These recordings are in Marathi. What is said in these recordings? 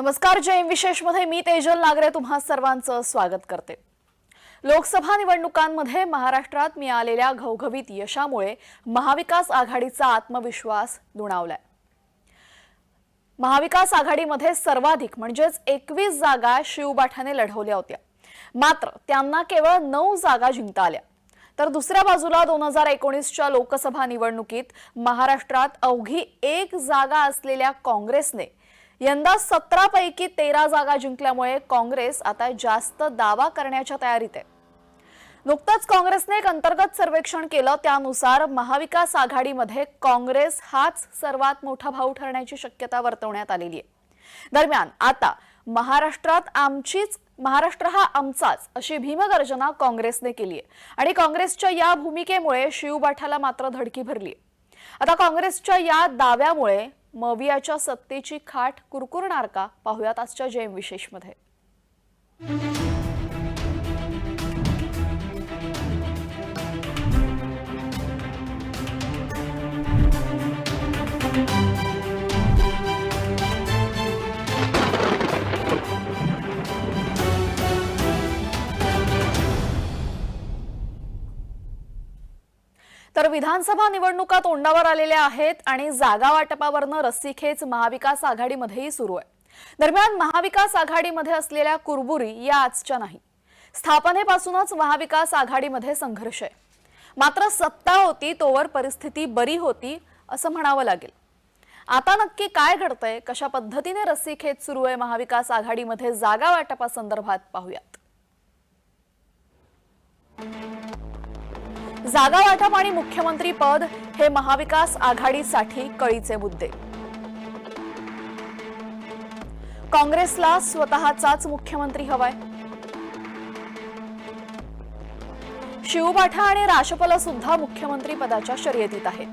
नमस्कार जय विशेषमध्ये मी तेजल नागरे तुम्हा सर्वांचं स्वागत करते. लोकसभा निवडणुकांमध्ये महाराष्ट्रात मिळालेल्या घवघवीत यशामुळे महाविकास आघाडीचा आत्मविश्वास दुणावलाय. महाविकास आघाडीमध्ये सर्वाधिक म्हणजेच एकवीस जागा शिवबाठाने लढवल्या होत्या. मात्र त्यांना केवळ नऊ जागा जिंकता आल्या. तर दुसऱ्या बाजूला दोन हजार एकोणीसच्या लोकसभा निवडणुकीत महाराष्ट्रात अवघी एक जागा असलेल्या काँग्रेसने यंदा सतरा पैकी तेरा जागा जिंकल्यामुळे काँग्रेस आता जास्त दावा करण्याच्या तयारीत आहे. नुकतंच काँग्रेसने एक अंतर्गत सर्वेक्षण केलं त्यानुसार महाविकास आघाडीमध्ये काँग्रेस हाच सर्वात मोठा भाऊ ठरण्याची शक्यता वर्तवण्यात आलेली आहे. दरम्यान आता महाराष्ट्रात आमचीच महाराष्ट्र हा आमचाच अशी भीमगर्जना काँग्रेसने केली आहे. आणि काँग्रेसच्या या भूमिकेमुळे शिवबाठाला मात्र धडकी भरली आता काँग्रेसच्या या दाव्यामुळे मवियाच्या सत्तेची खाट कुरकुरणार का? पाहुयात आजच्या जैम विशेषमध्ये. तर विधानसभा निवडणुका तोंडावर आलेल्या आहेत आणि जागा वाटपावरनं रस्सीखेच महाविकास आघाडीमध्येही सुरू आहे. दरम्यान महाविकास आघाडीमध्ये असलेल्या कुरबुरी या आजच्या नाही. स्थापनेपासूनच महाविकास आघाडीमध्ये संघर्ष आहे. मात्र सत्ता होती तोवर परिस्थिती बरी होती असं म्हणावं लागेल. आता नक्की काय घडतंय कशा पद्धतीने रस्सीखेच सुरू आहे महाविकास आघाडीमध्ये जागा वाटपासंदर्भात पाहूयात. जागा वाटप आणि मुख्यमंत्री पद हे महाविकास आघाडीसाठी कळीचे मुद्दे. काँग्रेसला स्वतःचाच मुख्यमंत्री हवाय. शिवबाठा आणि राशपला सुद्धा मुख्यमंत्री पदाच्या शर्यतीत आहेत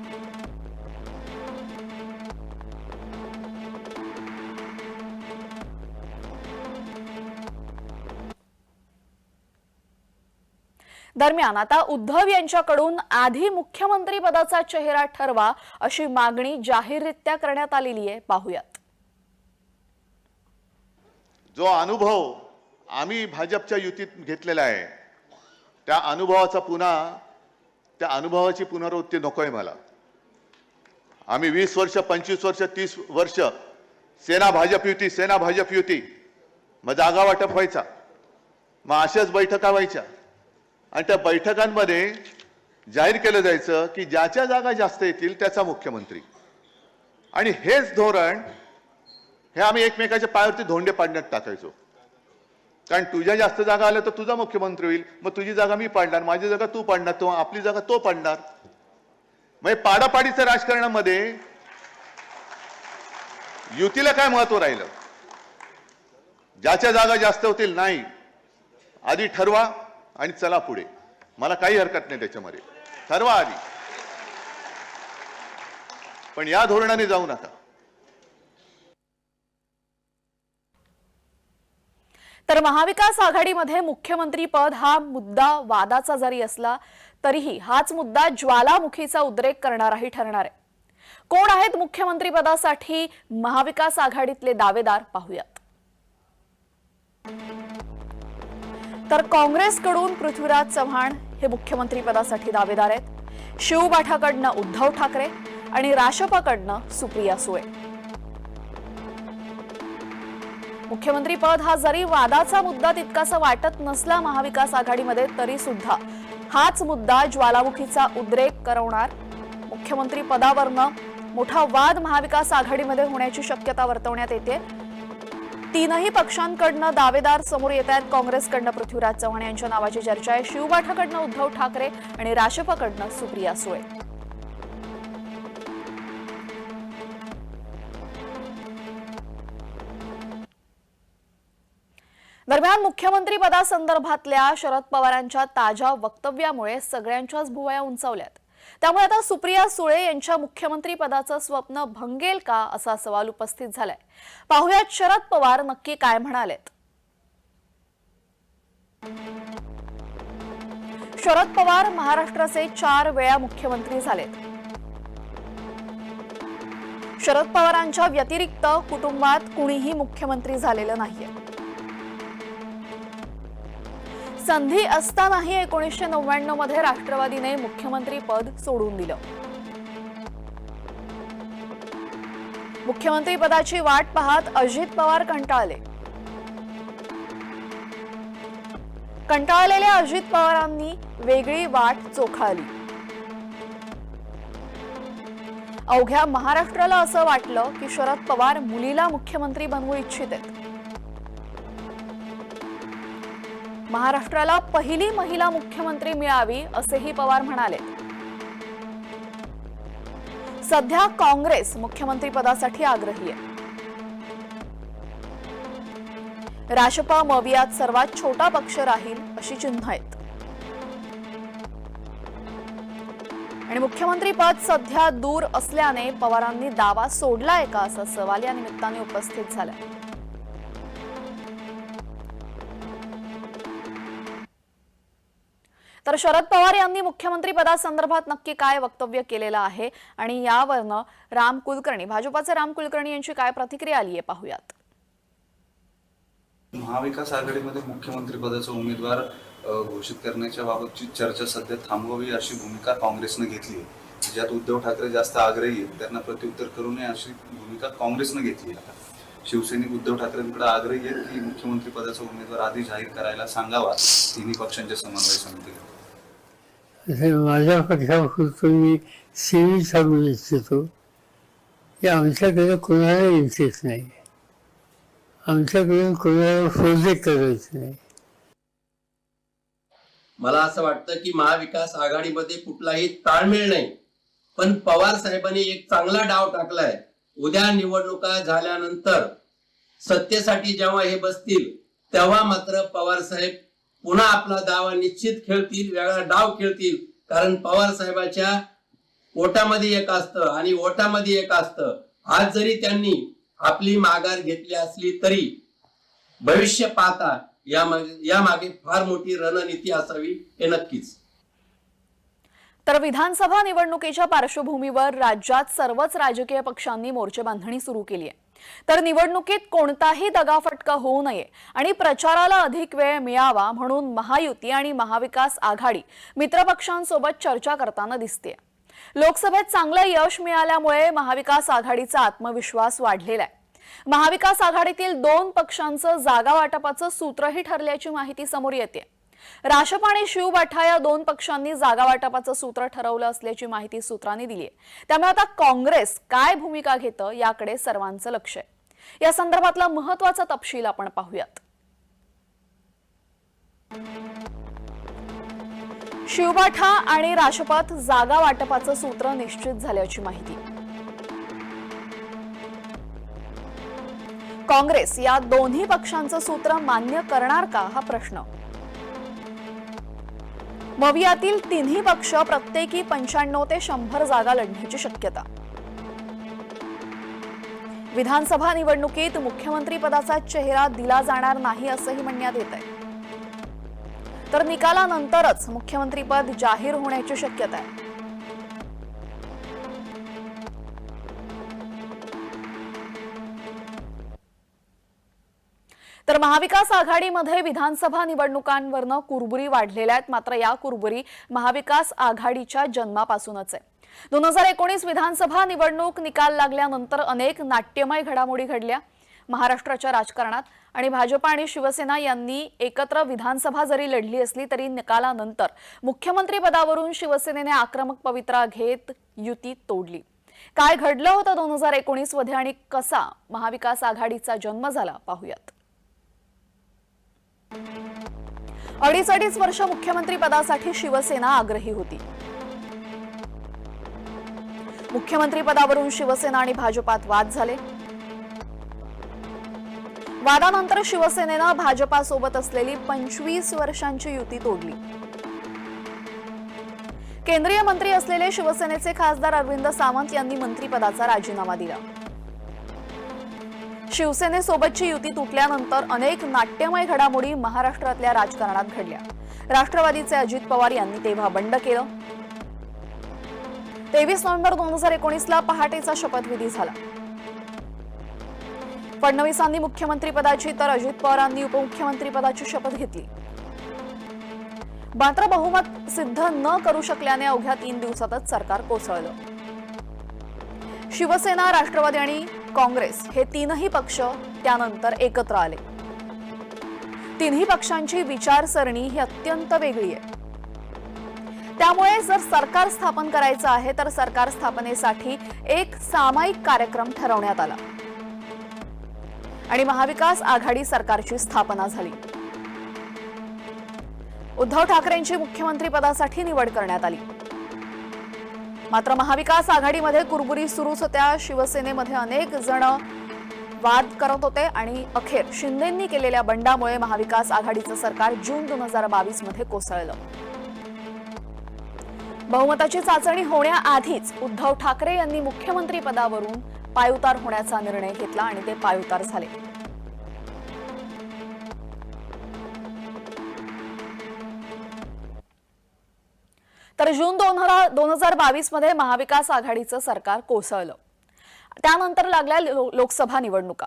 दरम्यान आता उद्धव यांच्याकडून आधी मुख्यमंत्री पदाचा चेहरा ठरवा अशी मागणी जाहीररित्या करण्यात आलेली आहे. पाहूयात. जो अनुभव आम्ही भाजपच्या युतीत घेतलेला आहे त्या अनुभवाचा पुन्हा त्या अनुभवाची पुनरावृत्ती नको आहे मला. आम्ही वीस वर्ष पंचवीस वर्ष तीस वर्ष सेना भाजप युती सेना भाजप युती मग जागा वाटप व्हायचा. मग अशाच बैठका व्हायच्या. आणि त्या बैठकांमध्ये जाहीर केलं जायचं की ज्याच्या जागा जास्त येतील त्याचा मुख्यमंत्री. आणि हेच धोरण हे आम्ही एकमेकाच्या पायावरती धोंडे पाडण्यात टाकायचो. कारण तुझ्या जास्त जागा आल्या तर तुझा मुख्यमंत्री होईल. मग तुझी जागा मी पाडणार माझी जागा तू पाडणार तो आपली जागा तो पाडणार. म्हणजे पाडापाडीच्या राजकारणामध्ये युतीला काय महत्त्व राहिलं? ज्याच्या जागा जास्त होतील नाही. आधी ठरवा. आणि चला पुढे. मला काही हरकत नाही त्याच्यामध्ये. ठरवा आधी. पण या धोरणाने जाऊ नका. तर महाविकास आघाडीमध्ये मुख्यमंत्री पद हा मुद्दा वादाचा जरी असला तरीही हाच मुद्दा ज्वालामुखीचा उद्रेक करणाराही ठरणार आहे. कोण आहेत मुख्यमंत्री पदासाठी महाविकास आघाडीतले दावेदार पाहूयात. तर काँग्रेसकडून पृथ्वीराज चव्हाण हे मुख्यमंत्रीपदासाठी दावेदार आहेत. शिवबाठाकडनं उद्धव ठाकरे आणि राशपाकडनं सुप्रिया सुळे. मुख्यमंत्रीपद हा जरी वादाचा मुद्दा तितकासा वाटत नसला महाविकास आघाडीमध्ये तरी सुद्धा हाच मुद्दा ज्वालामुखीचा उद्रेक करवणार मुख्यमंत्री पदावरनं मोठा वाद महाविकास आघाडीमध्ये होण्याची शक्यता वर्तवण्यात येते. तीनही पक्षांकडनं दावेदार समोर येत आहेत. काँग्रेसकडनं पृथ्वीराज चव्हाण यांच्या नावाची चर्चा आहे. शिवबाठाकडनं उद्धव ठाकरे आणि राशपाकडनं सुप्रिया सुळे. दरम्यान मुख्यमंत्री पदासंदर्भातल्या शरद पवारांच्या ताज्या वक्तव्यामुळे सगळ्यांच्याच भुवया उंचावल्यात. त्यामुळे आता सुप्रिया सुळे यांच्या मुख्यमंत्री पदाचं स्वप्न भंगेल का असा सवाल उपस्थित झालाय. पाहुयात शरद पवार नक्की काय म्हणालेत. शरद पवार महाराष्ट्राचे चार वेळा मुख्यमंत्री झालेत. शरद पवारांच्या व्यतिरिक्त कुटुंबात कुणीही मुख्यमंत्री झालेलं नाहीये. संधी असतानाही एकोणीसशे नव्याण्णवमध्ये राष्ट्रवादीने मुख्यमंत्री पद सोडून दिलं. मुख्यमंत्री पदाची वाट पाहत अजित पवार कंटाळले. कंटाळलेल्या अजित पवारांनी वेगळी वाट चोखाळली अवघ्या महाराष्ट्राला असं वाटलं की शरद पवार मुलीला मुख्यमंत्री बनवू इच्छित आहेत महाराष्ट्राला पहिली महिला मुख्यमंत्री मिळावी असेही पवार म्हणाले. सध्या काँग्रेस मुख्यमंत्री पदासाठी आग्रही आहे. राशपा मवियात सर्वात छोटा पक्ष राहील अशी चिन्ह आहेत. आणि मुख्यमंत्री पद सध्या दूर असल्याने पवारांनी दावा सोडलाय का असा सवाल या निमित्ताने उपस्थित झाला शरद पवार यांनी मुख्यमंत्री पदासंदर्भात नक्की काय वक्तव्य केलेलं आहे? आणि यावरनं राम कुलकर्णी भाजपाचे राम कुलकर्णी यांची काय प्रतिक्रिया आली आहे पाहूयात. महाविकास आघाडीमध्ये मुख्यमंत्री पदाचा उमेदवार घोषित करण्याच्या बाबतची चर्चा सध्या थांबवावी अशी भूमिका काँग्रेसनं घेतली आहे. ज्यात उद्धव ठाकरे जास्त आग्रही आहेत त्यांना प्रत्युत्तर करू नये अशी भूमिका काँग्रेसनं घेतली आहे. शिवसैनिक उद्धव ठाकरेंकडे आग्रही आहेत की मुख्यमंत्री पदाचा उमेदवार आधी जाहीर करायला सांगावा तिन्ही पक्षांच्या समन्वय समितीला माझ्या पक्षापासून मी सेवी सांगू इच्छितो की आमच्याकडे कोणाला इंटरेस्ट नाही. आमच्याकडून कोणाला प्रोजेक्ट करायचं नाही. मला असं वाटतं की महाविकास आघाडीमध्ये कुठलाही ताळमेळ नाही. पण पवार साहेबांनी एक चांगला डाव टाकलाय. उद्या निवडणुका झाल्यानंतर सत्तेसाठी जेव्हा हे बसतील तेव्हा मात्र पवार साहेब पुन्हा आपला दावा निश्चित खेळतील वेगळा डाव खेळतील. कारण पवार साहेबाच्या ओटामध्ये एक असतं आणि ओटामध्ये एक असतं. आज जरी त्यांनी आपली माघार घेतली असली तरी भविष्य पाहता या या मागे फार मोठी रणनीती असावी हे नक्कीच. तर विधानसभा निवडणुकीच्या पार्श्वभूमीवर राज्यात सर्वच राजकीय पक्षांनी मोर्चे बांधणी सुरू केली आहे. तर निवडणुकीत कोणताही दगाफटका होऊ नये आणि प्रचाराला अधिक वेळ मिळावा म्हणून महायुती आणि महाविकास आघाडी मित्रपक्षांसोबत चर्चा करताना दिसते लोकसभेत चांगलं यश मिळाल्यामुळे महाविकास आघाडीचा आत्मविश्वास वाढलेला आहे. महाविकास आघाडीतील दोन पक्षांचं जागा वाटपाचं सूत्रही ठरल्याची माहिती समोर येते राशप आणि शिवबाठा या दोन पक्षांनी जागा वाटपाचं सूत्र ठरवलं असल्याची माहिती सूत्रांनी दिली आहे. त्यामुळे आता काँग्रेस काय भूमिका घेतं याकडे सर्वांचं लक्ष आहे. या संदर्भातला महत्त्वाचा तपशील आपण पाहूयात. शिवबाठा आणि राशपात जागा वाटपाचं सूत्र निश्चित झाल्याची माहिती. काँग्रेस या दोन्ही पक्षांचं सूत्र मान्य करणार का हा प्रश्न? मवियातील तिन्ही पक्ष प्रत्येकी पंच्याण्णव ते शंभर जागा लढण्याची शक्यता. विधानसभा निवडणुकीत मुख्यमंत्री पदाचा चेहरा दिला जाणार नाही असंही म्हणण्यात येत आहे. तर निकालानंतरच मुख्यमंत्रीपद जाहीर होण्याची शक्यता आहे. महाविकास आघाडीमध्ये विधानसभा निवडणुकांवरनं कुरबुरी वाढलेल्या आहेत. मात्र या कुरबुरी महाविकास आघाडीच्या जन्मापासूनच आहे. दोन हजार एकोणीस विधानसभा निवडणूक निकाल लागल्यानंतर अनेक नाट्यमय घडामोडी घडल्या. महाराष्ट्राच्या राजकारणात आणि भाजप आणि शिवसेना यांनी एकत्र विधानसभा जरी लढली असली तरी निकालानंतर मुख्यमंत्री पदावरून शिवसेनेने आक्रमक पवित्रा घेत युती तोडली. काय घडलं होतं दोन हजार एकोणीसमध्ये आणि कसा महाविकास आघाडीचा जन्म झाला पाहूयात. अडीच अडीच वर्ष मुख्यमंत्री पदासाठी शिवसेना आग्रही होती. मुख्यमंत्री पदावरून शिवसेना आणि भाजपात वाद झाले. वादानंतर शिवसेनेनं भाजपासोबत असलेली पंचवीस वर्षांची युती तोडली. केंद्रीय मंत्री असलेले शिवसेनेचे खासदार अरविंद सावंत यांनी मंत्रीपदाचा राजीनामा दिला. शिवसेनेसोबतची युती तुटल्यानंतर अनेक नाट्यमय घडामोडी महाराष्ट्रातल्या राजकारणात घडल्या. राष्ट्रवादीचे अजित पवार यांनी तेव्हा बंड केलं. तेवीस नोव्हेंबर दोन हजार एकोणीसला पहाटेचा शपथविधी झाला. फडणवीसांनी मुख्यमंत्रीपदाची तर अजित पवारांनी उपमुख्यमंत्रीपदाची शपथ घेतली. मात्र बहुमत सिद्ध न करू शकल्याने अवघ्या तीन दिवसातच सरकार कोसळलं. शिवसेना राष्ट्रवादी आणि काँग्रेस हे तीनही पक्ष त्यानंतर एकत्र आले. तिन्ही पक्षांची विचारसरणी ही अत्यंत वेगळी आहे. त्यामुळे जर सरकार स्थापन करायचं आहे तर सरकार स्थापनेसाठी एक सामायिक कार्यक्रम ठरवण्यात आला. आणि महाविकास आघाडी सरकारची स्थापना झाली. उद्धव ठाकरेंची मुख्यमंत्री पदासाठी निवड करण्यात आली. मात्र महाविकास आघाडीमध्ये कुरबुरी सुरूच होत्या. शिवसेनेमध्ये अनेक जण वाद करत होते आणि अखेर शिंदेंनी केलेल्या बंडामुळे महाविकास आघाडीचं सरकार जून दोन हजार बावीसमध्ये कोसळलं. बहुमताची चाचणी होण्याआधीच उद्धव ठाकरे यांनी मुख्यमंत्री पदावरून पायउतार होण्याचा निर्णय घेतला आणि ते पायउतार झाले. तर जून दोन हजार दोन हजार बावीसमध्ये महाविकास आघाडीचं सरकार कोसळलं. त्यानंतर लागल्या लो- लोकसभा निवडणुका.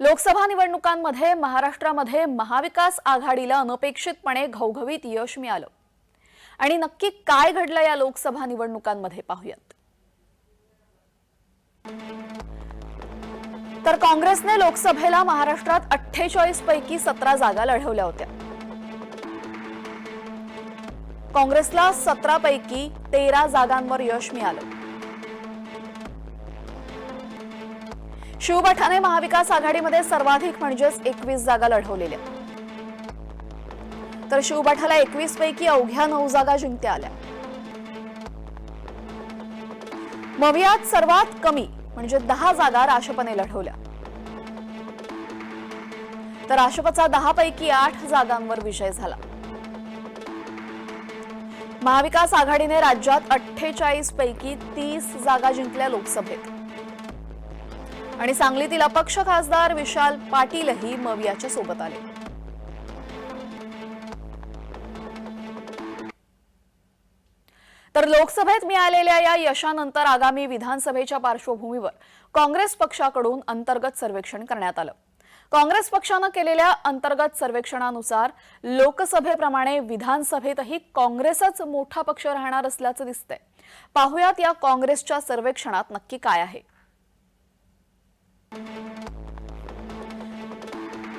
लोकसभा निवडणुकांमध्ये महाराष्ट्रामध्ये महाविकास आघाडीला अनपेक्षितपणे घवघवीत यश मिळालं. आणि नक्की काय घडलं या लोकसभा निवडणुकांमध्ये पाहूयात. तर काँग्रेसने लोकसभेला महाराष्ट्रात अठ्ठेचाळीस पैकी सतरा जागा लढवल्या होत्या. काँग्रेसला सतरापैकी तेरा जागांवर यश मिळालं. शिवबाठाने महाविकास आघाडीमध्ये सर्वाधिक म्हणजेच एकवीस जागा लढवलेल्या. तर शिवबाठाला एकवीस पैकी अवघ्या नऊ जागा जिंकत्या आल्या. मवियात सर्वात कमी म्हणजे दहा जागा राशपने लढवल्या. तर राशपचा दहा पैकी आठ जागांवर विजय झाला. महाविकास आघाडीने राज्यात अठ्ठेचाळीस पैकी तीस जागा जिंकल्या लोकसभेत. आणि सांगलीतील अपक्ष खासदार विशाल पाटीलही मवियाच्या सोबत आले. तर लोकसभेत मिळालेल्या या यशानंतर आगामी विधानसभेच्या पार्श्वभूमीवर काँग्रेस पक्षाकडून अंतर्गत सर्वेक्षण करण्यात आलं. काँग्रेस पक्षानं केलेल्या अंतर्गत सर्वेक्षणानुसार लोकसभेप्रमाणे विधानसभेतही काँग्रेसच मोठा पक्ष राहणार असल्याचं दिसतंय. पाहुयात या काँग्रेसच्या सर्वेक्षणात नक्की काय आहे.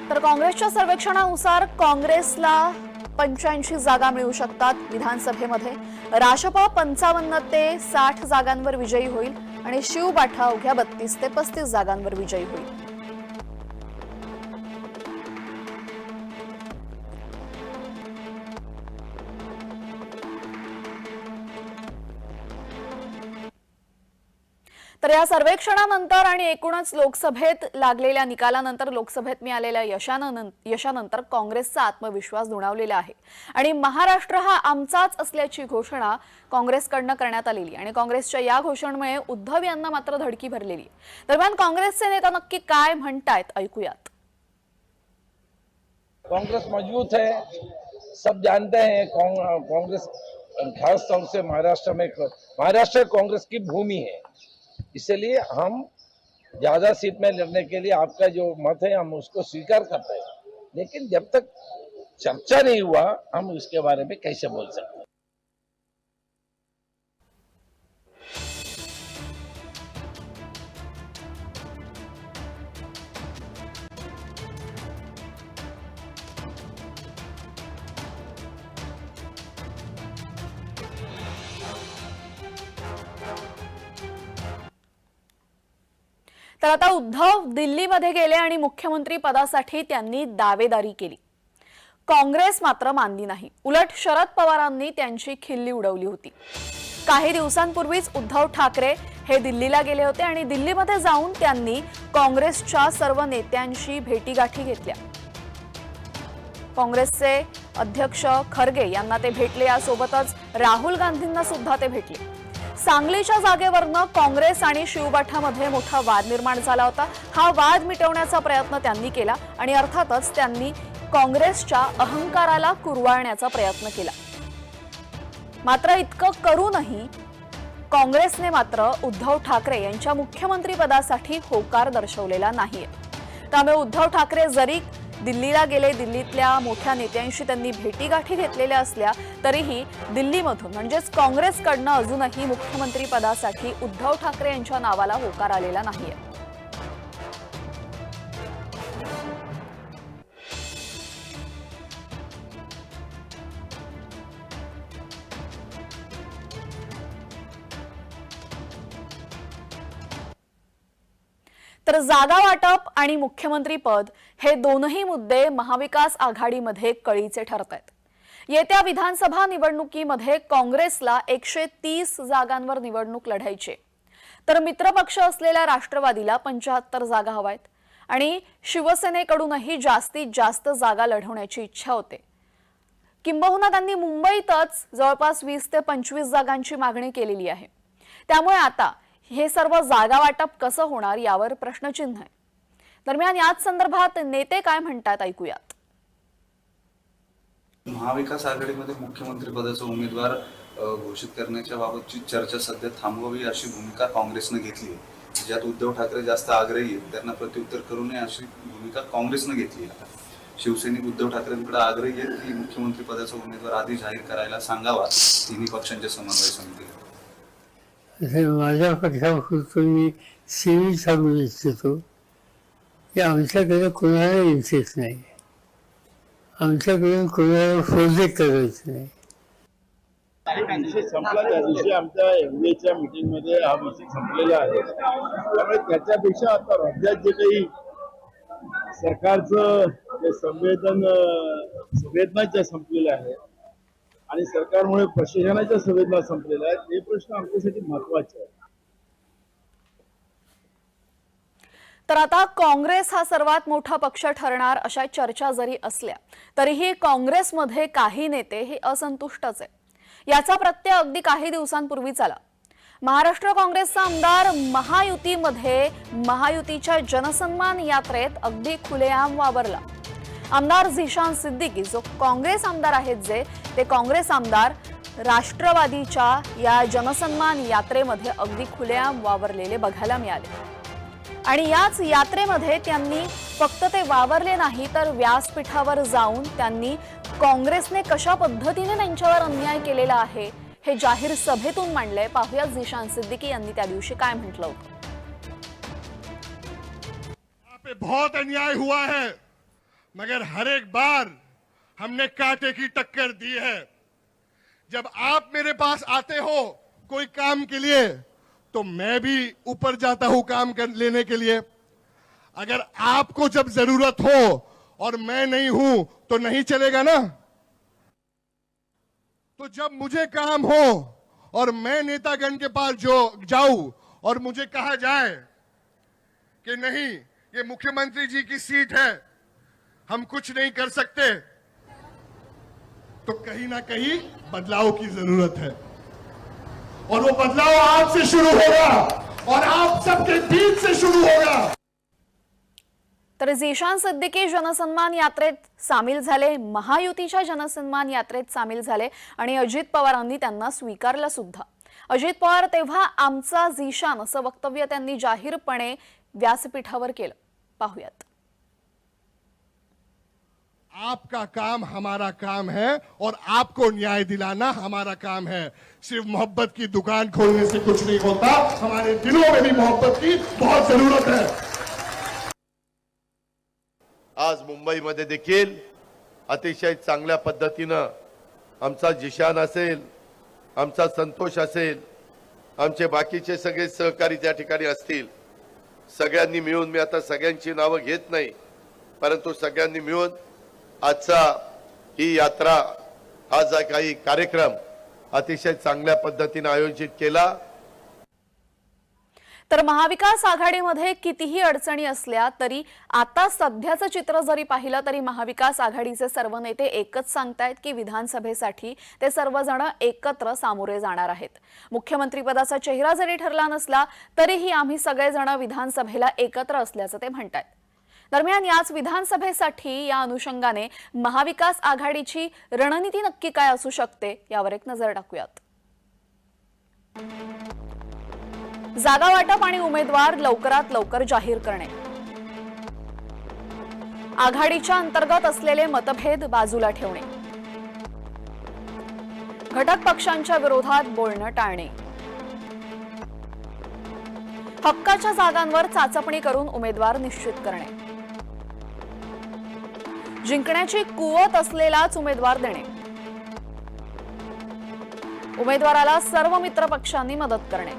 तर काँग्रेसच्या सर्वेक्षणानुसार काँग्रेसला पंच्याऐंशी जागा मिळू शकतात विधानसभेमध्ये. राशप पंचावन्न ते साठ जागांवर विजयी होईल आणि शिवबाठा अवघ्या बत्तीस ते पस्तीस जागांवर विजयी होईल. तर या सर्वेक्षणानंतर आणि एकूणच लोकसभेत लागलेल्या निकालानंतर लोकसभेत मिळालेल्या यशानं यशानंतर काँग्रेसचा आत्मविश्वास दुणावलेला आहे. आणि महाराष्ट्र हा आमचाच असल्याची घोषणा काँग्रेसकडनं करण्यात आलेली आणि काँग्रेसच्या या घोषणेमुळे उद्धव यांना मात्र धडकी भरलेली आहे. दरम्यान काँग्रेसचे नेता नक्की काय म्हणतायत ऐकूयात. कांग्रेस मजबूत है सब जानते हैं कांग्रेस खास तौर से महाराष्ट्र में महाराष्ट्र कांग्रेस की भूमि है। इसलिए हम ज़्यादा सीट में लड़ने के लिए आपका जो मत है, हम उसको स्वीकार करते हैं। लेकिन जब तक चर्चा नहीं हुआ, हम इसके बारे में कैसे बोल सकते तर आता उद्धव दिल्लीमध्ये गेले आणि मुख्यमंत्री पदासाठी त्यांनी दावेदारी केली. काँग्रेस मात्र मानली नाही. उलट शरद पवारांनी त्यांची खिल्ली उडवली होती. काही दिवसांपूर्वीच उद्धव ठाकरे हे दिल्लीला गेले होते आणि दिल्लीमध्ये जाऊन त्यांनी काँग्रेसच्या सर्व नेत्यांशी भेटीगाठी घेतल्या. काँग्रेसचे अध्यक्ष खरगे यांना ते भेटले. यासोबतच राहुल गांधींना सुद्धा ते भेटले. सांगलीच्या जागेवरनं काँग्रेस आणि शिवबाठामध्ये मोठा वाद निर्माण झाला होता. हा वाद मिटवण्याचा प्रयत्न त्यांनी केला आणि अर्थातच त्यांनी काँग्रेसच्या अहंकाराला कुरवाळण्याचा प्रयत्न केला. मात्र इतकं करूनही काँग्रेसने मात्र उद्धव ठाकरे यांच्या मुख्यमंत्रीपदासाठी होकार दर्शवलेला नाहीये. त्यामुळे उद्धव ठाकरे जरी दिल्लीला गेले. दिल्लीतल्या मोठ्या नेत्यांशी त्यांनी भेटीगाठी घेतलेल्या असल्या तरीही दिल्लीमधून म्हणजेच काँग्रेसकडनं अजूनही मुख्यमंत्री पदासाठी उद्धव ठाकरे यांच्या नावाला होकार आलेला नाहीये. तर जागा वाटप आणि मुख्यमंत्री पद हे दोनही मुद्दे महाविकास आघाडीमध्ये कळीचे ठरत आहेत येत्या विधानसभा निवडणुकीमध्ये काँग्रेसला एकशे तीस जागांवर निवडणूक लढायची तर मित्रपक्ष असलेल्या राष्ट्रवादीला पंचाहत्तर जागा हवायत आणि शिवसेनेकडूनही जास्तीत जास्त जागा लढवण्याची इच्छा होते. किंबहुना त्यांनी मुंबईतच जवळपास वीस ते पंचवीस जागांची मागणी केलेली आहे. त्यामुळे आता हे सर्व जागा वाटप कसं होणार यावर प्रश्नचिन्ह आहे. दरम्यान याच संदर्भात नेते काय म्हणतात ऐकूयात. महाविकास आघाडीमध्ये मुख्यमंत्री पदाचा उमेदवार घोषित करण्याच्या बाबतची चर्चा सध्या थांबवावी अशी भूमिका काँग्रेसनं घेतली आहे. ज्यात उद्धव ठाकरे जास्त आग्रही आहेत त्यांना प्रत्युत्तर करू नये अशी भूमिका काँग्रेसनं घेतली आहे. शिवसैनिक उद्धव ठाकरेंकडे आग्रही आहेत की मुख्यमंत्री पदाचा उमेदवार आधी जाहीर करायला सांगावा तिन्ही पक्षांच्या समन्वय समितीला. असे माझ्या पक्षापासून मी सिव्हिल सांगू इच्छितो. की आमच्याकडे कोणाला इंटरेस्ट नाही. आमच्याकडून कोणाला प्रोजेक्ट करायचं नाही. संपला त्या दिवशी आमच्या एमबीएच्या मीटिंगमध्ये हा विषय संपलेला आहे. त्यामुळे त्याच्यापेक्षा आता राज्यात जे काही सरकारचं संवेदन अं, संवेदना ज्या संपलेल्या आहेत आणि सरकारमुळे प्रशासनाच्या संवेदना संपलेल्या आहेत. हे प्रश्न आमच्यासाठी महत्त्वाचे आहेत. तर आता काँग्रेस हा सर्वात मोठा पक्ष ठरणार अशा चर्चा जरी असल्या तरीही काँग्रेसमध्ये काही नेते हे असंतुष्टच आहे याचा प्रत्यय अगदी काही दिवसांपूर्वीच आला. महाराष्ट्र काँग्रेसचा आमदार महायुतीमध्ये महायुतीच्या जनसन्मान यात्रेत अगदी खुलेआम वावरला. आमदार झिशान सिद्दीकी जो काँग्रेस आमदार आहेत जे ते काँग्रेस आमदार राष्ट्रवादीच्या या जनसन्मान यात्रेमध्ये अगदी खुलेआम वावरलेले बघायला मिळाले. आणि याच यात्रेमध्ये त्यांनी फक्त ते वावरले नाही तर व्यासपीठावर जाऊन त्यांनी काँग्रेसने कशा पद्धतीने त्यांच्यावर अन्याय केलेला आहे हे जाहीर सभेतून मांडलंय. पाहूया झिशान सिद्दीकी यांनी त्या दिवशी काय म्हटलं होतं. पे बहुत अन्याय हुआ है। मगर हर एक बार हमने कांटे की टक्कर दी है। जब आप मेरे पास आते हो कोई काम के लिए तो मैं भी ऊपर जाता हूँ काम कर लेने के लिए। अगर आपको जब ज़रूरत हो और मैं नहीं हूँ तो नहीं चलेगा ना? तो जब मुझे काम हो और मैं नेतागण के पास जो जाऊँ और मुझे कहा जाए कि नहीं, ये मुख्यमंत्री जी की सीट है हम कुछ नहीं कर सकते। तो कहीं ना कहीं बदलाव की जरूरत है। और वो बदलाव आज से शुरू होगा और आप सबके बीच से शुरू होगा। तर झिशान सद्दिकी जनसन्मान यात्रेत सामील झाले महायुतीच्या जनसन्मान यात्रेत सामील झाले आणि अजित पवारांनी त्यांना स्वीकारलं सुद्धा. अजित पवार तेव्हा आमचा झिशान असं वक्तव्य त्यांनी जाहीरपणे व्यासपीठावर केलं. पाहूयात. आपका काम हमारा काम है और आपको न्याय दिलाना हमारा काम है। सिर्फ मोहब्बत की दुकान खोलने से कुछ नहीं होता हमारे दिलों में भी मोहब्बत की बहुत जरूरत है। आज मुंबईमध्ये देखील अतिशय चांगल्या पद्धतीनं आमचा जिशान असेल आमचा संतोष असेल आमचे बाकीचे सगळे सहकारी त्या ठिकाणी असतील सगळ्यांनी मिळून मी आता सगळ्यांची नावं घेत नाही परंतु सगळ्यांनी मिळून आजचा ही यात्रा हा जा काही कार्यक्रम अतिशय चांगल्या पद्धतीने आयोजित केला. तर महाविकास आघाडीमध्ये कितीही अडचणी असल्या तरी आता सध्याचं चित्र जरी पाहिलं तरी महाविकास आघाडीचे सर्व नेते एकच सांगतायत की विधानसभेसाठी ते सर्वजण एकत्र सामोरे जाणार आहेत. मुख्यमंत्रीपदाचा चेहरा जरी ठरला नसला तरीही आम्ही सगळेजण विधानसभेला एकत्र असल्याचं ते म्हणतायत. दरम्यान याच विधानसभेसाठी या अनुषंगाने महाविकास आघाडीची रणनीती नक्की काय असू शकते यावर एक नजर टाकूयात. जागा वाटप आणि उमेदवार लवकरात लवकर जाहीर करणे. आघाडीच्या अंतर्गत असलेले मतभेद बाजूला ठेवणे. घटक पक्षांच्या विरोधात बोलणं टाळणे. हक्काच्या जागांवर चाचपणी करून उमेदवार निश्चित करणे. जिंकण्याची कुवत असलेलाच उमेदवार देणे. उमेदवाराला सर्व मित्र पक्षांनी मदत करणे.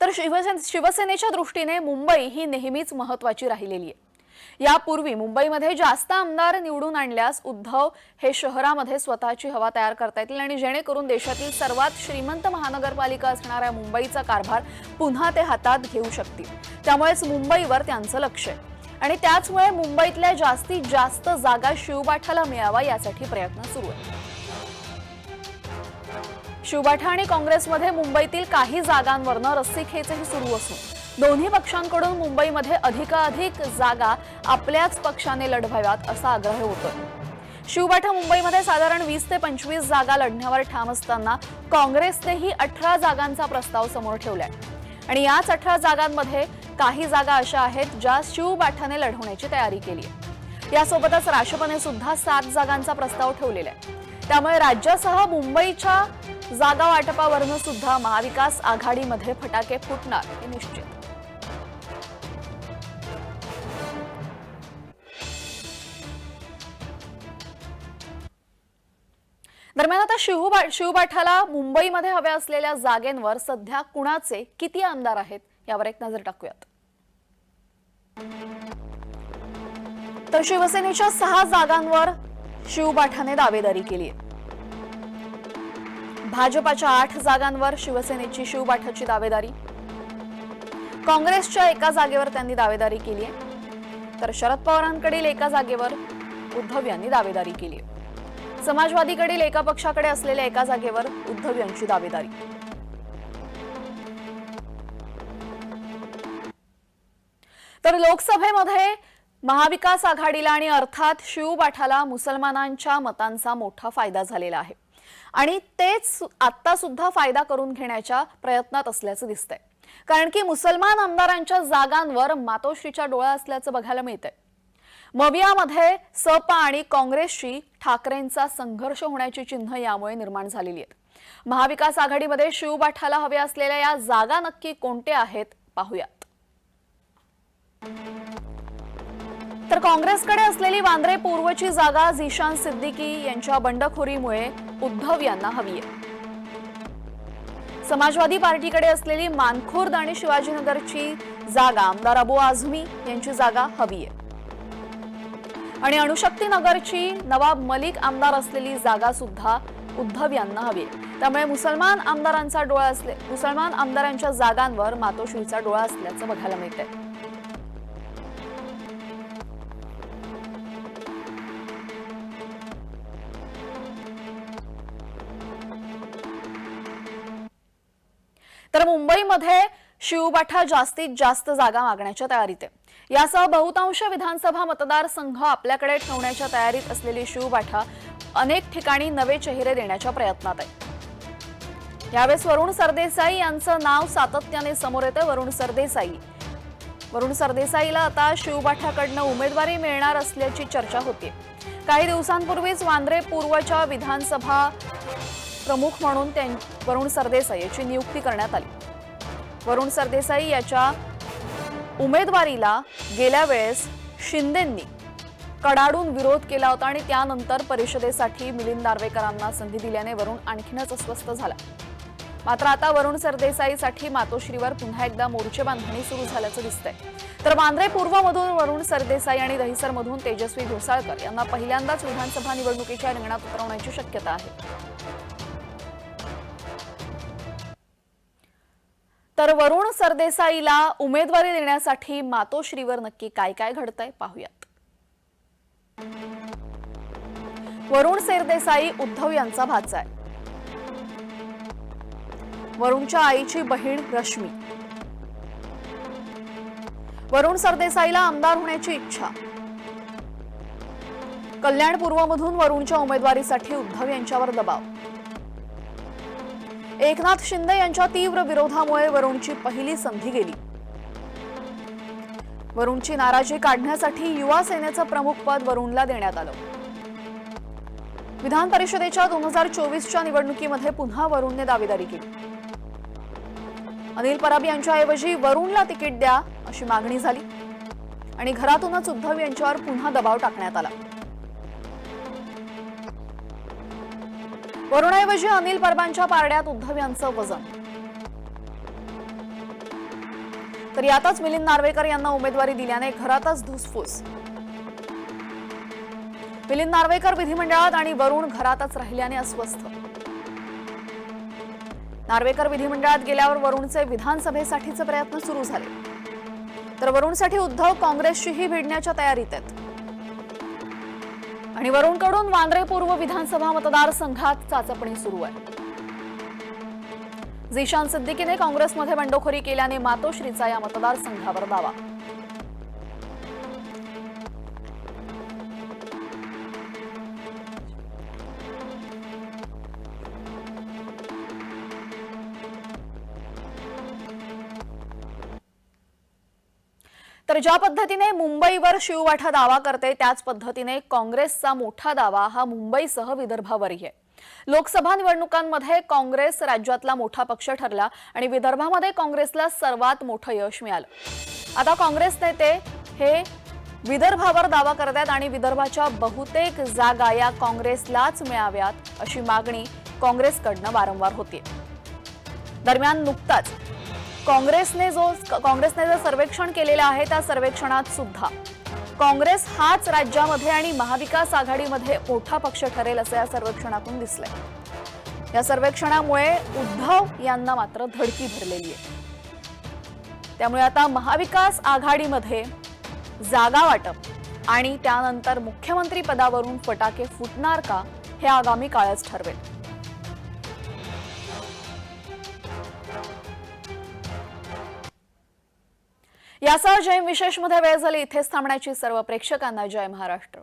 तर शिवसेनेच्या दृष्टीने मुंबई ही नेहमीच महत्वाची राहिलेली आहे. यापूर्वी मुंबईमध्ये जास्त आमदार निवडून आणल्यास उद्धव हे शहरामध्ये स्वतःची हवा तयार करता येतील आणि जेणेकरून देशातील सर्वात श्रीमंत महानगरपालिका असणाऱ्या मुंबईचा कारभार पुन्हा ते हातात घेऊ शकतील. त्यामुळेच मुंबईवर त्यांचं लक्ष आहे. आणि त्याचमुळे मुंबईतल्या जास्तीत जास्त जागा शिवबाठाला मिळावा यासाठी प्रयत्न सुरू आहेत. शिवबाठा आणि काँग्रेसमध्ये मुंबईतील काही जागांवरनं रस्सीखेचही सुरू असून दोन्ही पक्षांकडून मुंबईमध्ये अधिकाधिक जागा आपल्याच पक्षाने लढवाव्यात असा आग्रह होतो शिवबाठा मुंबईमध्ये साधारण वीस ते पंचवीस जागा लढण्यावर ठाम असताना काँग्रेसनेही अठरा जागांचा प्रस्ताव समोर ठेवलाय. आणि याच अठरा जागांमध्ये काही जागा अशा आहेत ज्या शिवबाठाने लढवण्याची तयारी केली आहे. यासोबतच राष्ट्रपने सुद्धा सात जागांचा प्रस्ताव ठेवलेला आहे. त्यामुळे राज्यासह मुंबईच्या जागा वाटपावरनं सुद्धा महाविकास आघाडीमध्ये फटाके फुटणार हे निश्चित शिवबा शिवबाठाला मुंबईमध्ये हव्या असलेल्या जागेंवर सध्या कुणाचे किती आमदार आहेत यावर एक नजर टाकूयात. तर शिवसेनेच्या सहा जागांवर शिवबाठाने दावेदारी केली आहे. भाजपाच्या आठ जागांवर शिवसेनेची शिवबाठाची दावेदारी. काँग्रेसच्या एका जागेवर त्यांनी दावेदारी केली आहे. तर शरद पवारांकडील एका जागेवर उद्धव यांनी दावेदारी केली आहे. समाजवादीकडील एका पक्षाकडे असलेल्या एका जागेवर उद्धव यांची दावेदारी. तर लोकसभेमध्ये महाविकास आघाडीला आणि अर्थात शिवबाठाला मुसलमानांच्या मतांचा मोठा फायदा झालेला आहे. आणि तेच आता सुद्धा फायदा करून घेण्याच्या प्रयत्नात असल्याचं दिसतंय. कारण की मुसलमान आमदारांच्या जागांवर मातोश्रीच्या डोळा असल्याचं बघायला मिळतंय. मवियामध्ये सपा आणि काँग्रेसशी ठाकरेंचा संघर्ष होण्याची चिन्ह यामुळे निर्माण झालेली आहेत. महाविकास आघाडीमध्ये शिवबाठाला हव्या असलेल्या या जागा नक्की कोणत्या आहेत पाहूयात. तर काँग्रेसकडे असलेली वांद्रे पूर्वची जागा झिशान सिद्दीकी यांच्या बंडखोरीमुळे उद्धव यांना हवी आहे. समाजवादी पार्टीकडे असलेली मानखुर्द आणि शिवाजीनगरची जागा आमदार अबू आझमी यांची जागा हवी आहे. आणि अणुशक्ती नगरची नवाब मलिक आमदार असलेली जागा सुद्धा उद्धव यांना हवी. त्यामुळे मुसलमान आमदारांचा डोळा असले मुसलमान आमदारांच्या जागांवर मातोश्रीचा डोळा असल्याचं बघायला मिळतंय. तर मुंबईमध्ये शिवबाठा जास्तीत जास्त जागा मागण्याच्या तयारीत आहे. यासह बहुतांश विधानसभा मतदारसंघ आपल्याकडे ठेवण्याच्या तयारीत असलेली शिवबाठा अनेक ठिकाणी नवे चेहरे देण्याच्या प्रयत्नात आहे. यावेळेस वरुण सरदेसाई यांचं नाव सातत्याने समोर येतं वरुण सरदेसाई. वरुण सरदेसाईला आता शिवबाठाकडनं उमेदवारी मिळणार असल्याची चर्चा होती. काही दिवसांपूर्वीच वांद्रे पूर्वच्या विधानसभा प्रमुख म्हणून त्यां- वरुण सरदेसाई याची नियुक्ती करण्यात आली. वरुण सरदेसाई याच्या उमेदवारीला गेल्या वेळेस शिंदेंनी कडाडून विरोध केला होता आणि त्यानंतर परिषदेसाठी मिलिंद नार्वेकरांना संधी दिल्याने वरुण आणखीनच अस्वस्थ झाला. मात्र आता वरुण सरदेसाईसाठी मातोश्रीवर पुन्हा एकदा मोर्चे बांधणी सुरू झाल्याचं दिसतंय. तर वांद्रे पूर्वमधून वरुण सरदेसाई आणि दहिसरमधून तेजस्वी घोसाळकर यांना पहिल्यांदाच विधानसभा निवडणुकीच्या रिंगणात उतरवण्याची शक्यता आहे. तर वरुण सरदेसाईला उमेदवारी देण्यासाठी मातोश्रीवर नक्की काय काय घडतंय पाहूयात. वरुण सरदेसाई उद्धव यांचा भाचा आहे. वरुणच्या आईची बहीण रश्मी. वरुण सरदेसाईला आमदार होण्याची इच्छा. कल्याण पूर्वमधून वरुणच्या उमेदवारीसाठी उद्धव यांच्यावर दबाव. एकनाथ शिंदे यांच्या तीव्र विरोधामुळे वरुणची पहिली संधी गेली. वरुणची नाराजी काढण्यासाठी युवा सेनेचं प्रमुख पद वरुणला देण्यात आलं. विधान परिषदेच्या दोन हजार चोवीसच्या निवडणुकीमध्ये पुन्हा वरुणने दावेदारी केली. अनिल परब यांच्याऐवजी वरुणला तिकीट द्या अशी मागणी झाली. आणि घरातूनच उद्धव यांच्यावर पुन्हा दबाव टाकण्यात आला. वरुणऐवजी अनिल परबांच्या पारड्यात उद्धव यांचं वजन. तर यातच मिलिंद नार्वेकर यांना उमेदवारी दिल्याने घरातच धुसफूस. मिलिंद नार्वेकर विधिमंडळात आणि वरुण घरातच राहिल्याने अस्वस्थ. नार्वेकर विधिमंडळात गेल्यावर वरुणचे विधानसभेसाठीचे प्रयत्न सुरू झाले. तर वरुणसाठी उद्धव काँग्रेसशीही भिडण्याच्या तयारीत आहेत. आणि वरुणकडून वांद्रे पूर्व विधानसभा मतदारसंघात चाचपणी सुरू आहे. झिशान सिद्दीकीने काँग्रेसमध्ये बंडखोरी केल्याने मातोश्रीचा या मतदारसंघावर दावा. ज्या पद्धतीने मुंबईवर शिववाठा दावा करते त्याच पद्धतीने काँग्रेसचा मोठा दावा हा मुंबईसह विदर्भावरही आहे. लोकसभा निवडणुकांमध्ये काँग्रेस राज्यातला मोठा पक्ष ठरला आणि विदर्भामध्ये काँग्रेसला सर्वात मोठं यश मिळालं. आता काँग्रेस नेते हे विदर्भावर दावा करतायत आणि विदर्भाच्या बहुतेक जागा या काँग्रेसलाच मिळाव्यात अशी मागणी काँग्रेसकडनं वारंवार होती दरम्यान नुकताच काँग्रेसने जो काँग्रेसने जे सर्वेक्षण केलेलं आहे त्या सर्वेक्षणात सुद्धा काँग्रेस हाच राज्यामध्ये आणि महाविकास आघाडीमध्ये मोठा पक्ष ठरेल असं या सर्वेक्षणातून दिसलंय. या सर्वेक्षणामुळे उद्धव यांना मात्र धडकी भरलेली आहे. त्यामुळे आता महाविकास आघाडीमध्ये जागा वाटप आणि त्यानंतर मुख्यमंत्री पदावरून फटाके फुटणार का हे आगामी काळच ठरवेल. यासह जय विशेषमध्ये वेळ झाली. इथेच थांबण्याची सर्व प्रेक्षकांना जय महाराष्ट्र.